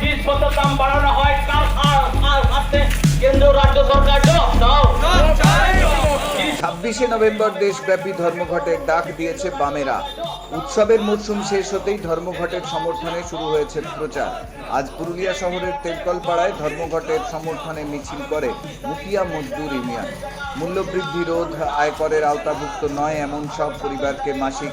জিনিসপত্রের দাম বাড়ানো হয় কার হাতে কেন্দ্র, রাজ্য সরকার ছাব্বিশে নভেম্বর দেশব্যাপী ধর্মঘটের ডাক দিয়েছে বামেরা। উৎসবের মরশুম শেষ হতেই ধর্মঘটের সমর্থনে শুরু হয়েছে প্রচার। আজ পুরুলিয়া শহরের তেলকলপাড়ায় ধর্মঘটের সমর্থনে মিছিল করে মুকিয়া মজদুর ইউনিয়ন। মূল্যবৃদ্ধি রোধ আয়করের আওতাভুক্ত নয়, এমন সব পরিবারকে মাসিক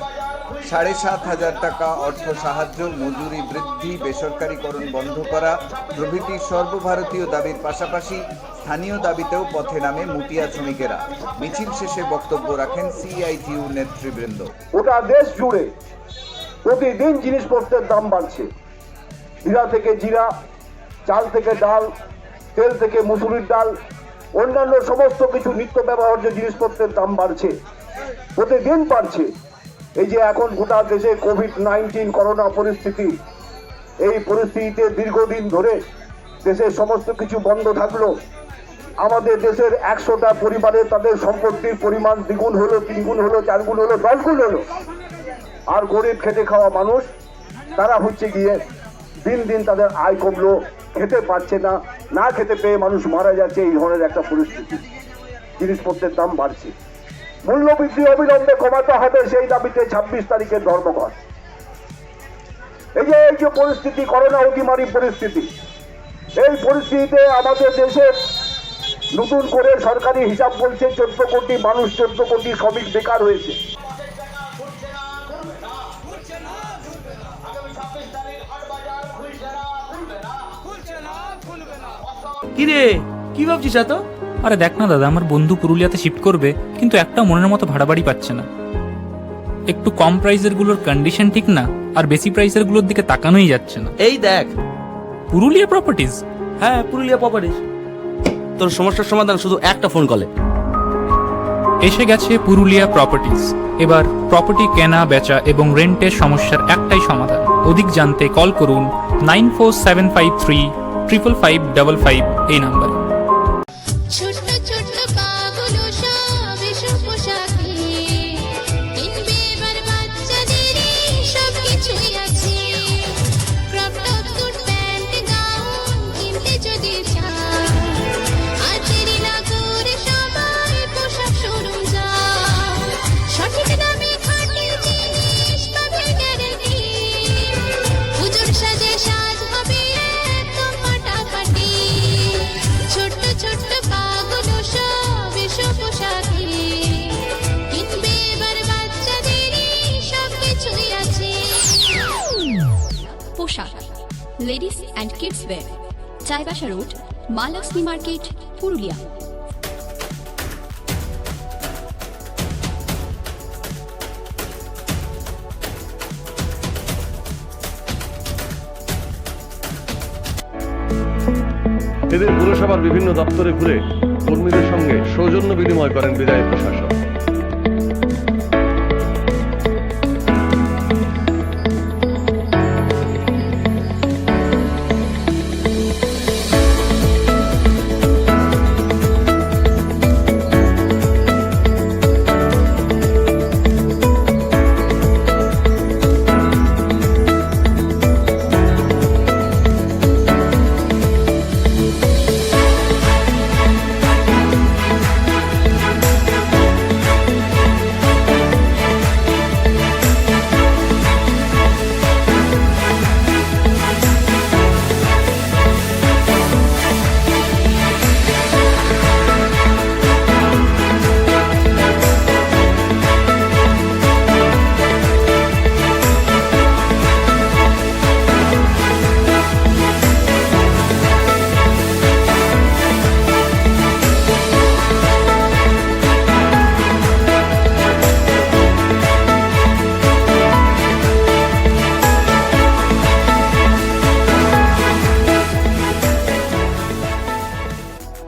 সাড়ে সাত হাজার টাকা অর্থ সাহায্য, মজুরি বৃদ্ধি, বেসরকারীকরণ বন্ধ করা, প্রভৃতি সর্বভারতীয় দাবির পাশাপাশি স্থানীয় দাবিতেও পথে নামে মুটিয়া শ্রমিকেরা। মিছিল শেষে বক্তব্য রাখেন সিআইটিউ নেতৃবৃন্দ। গোটা দেশ জুড়ে প্রতিদিন জিনিসপত্রের দাম বাড়ছে। জিরা থেকে জিরা, চাল থেকে ডাল, তেল থেকে মুসুরির ডাল, অন্যান্য সমস্ত কিছু নিত্য ব্যবহার্য জিনিসপত্রের দাম বাড়ছে। প্রতিদিন বাড়ছে। এই যে এখন গোটা দেশে কোভিড নাইন্টিন করোনা পরিস্থিতি, এই পরিস্থিতিতে দীর্ঘদিন ধরে দেশের সমস্ত কিছু বন্ধ থাকল। আমাদের দেশের একশোটা পরিবারে তাদের সম্পত্তির পরিমাণ দ্বিগুণ হলো, তিনগুণ হলো, চারগুণ হলো, দশগুণ হলো। আর গরিব খেটে খাওয়া মানুষ, তারা হচ্ছে গিয়ে দিন দিন তাদের আয় কমলো, খেতে পারছে না না খেতে পেয়ে মানুষ মারা যাচ্ছে, এই ধরনের একটা পরিস্থিতি। জিনিসপত্রের দাম বাড়ছে। মূল্যবৃদ্ধি অবিলম্বে কমাতে হবে, সেই দাবিতে ছাব্বিশ তারিখের ধর্মঘট। এই যে এই যে পরিস্থিতি, করোনা অতিমারি পরিস্থিতি, এই পরিস্থিতিতে আমাদের দেশের নতুন করে সরকারি হিসাব বলছে চোদ্দ কোটি মানুষ, চোদ্দ কোটি শ্রমিক বেকার হয়েছে। কি রে কি ভাবছিস এত? আরে দেখ না দাদা আমার বন্ধু পুরুলিয়াতে শিফট করবে কিন্তু একটা মনের মতো ভাড়া বাড়ি পাচ্ছে না। একটু কম প্রাইসেরগুলোর কন্ডিশন ঠিক না আর বেশি প্রাইসেরগুলোর দিকে তাকানোই যাচ্ছে না। এই দেখ। পুরুলিয়া প্রপার্টিজ হ্যাঁ পুরুলিয়া প্রপার্টিস তোর সমস্যার সমাধান শুধু একটা ফোন কলে এসে গেছে পুরুলিয়া প্রপার্টিজ এবার প্রপার্টি কেনা বেচা এবং রেন্টের সমস্যার একটাই সমাধান। অধিক জানতে কল করুন nine four seven five three triple five double five এই নাম্বারে পোশাক, ladies and kids wear, Chaibasa road Maa market, Purulia. এদের পুরসভার বিভিন্ন দপ্তরে ঘুরে কর্মীদের সঙ্গে সৌজন্য বিনিময় করেন বিধায়ক প্রশাসক।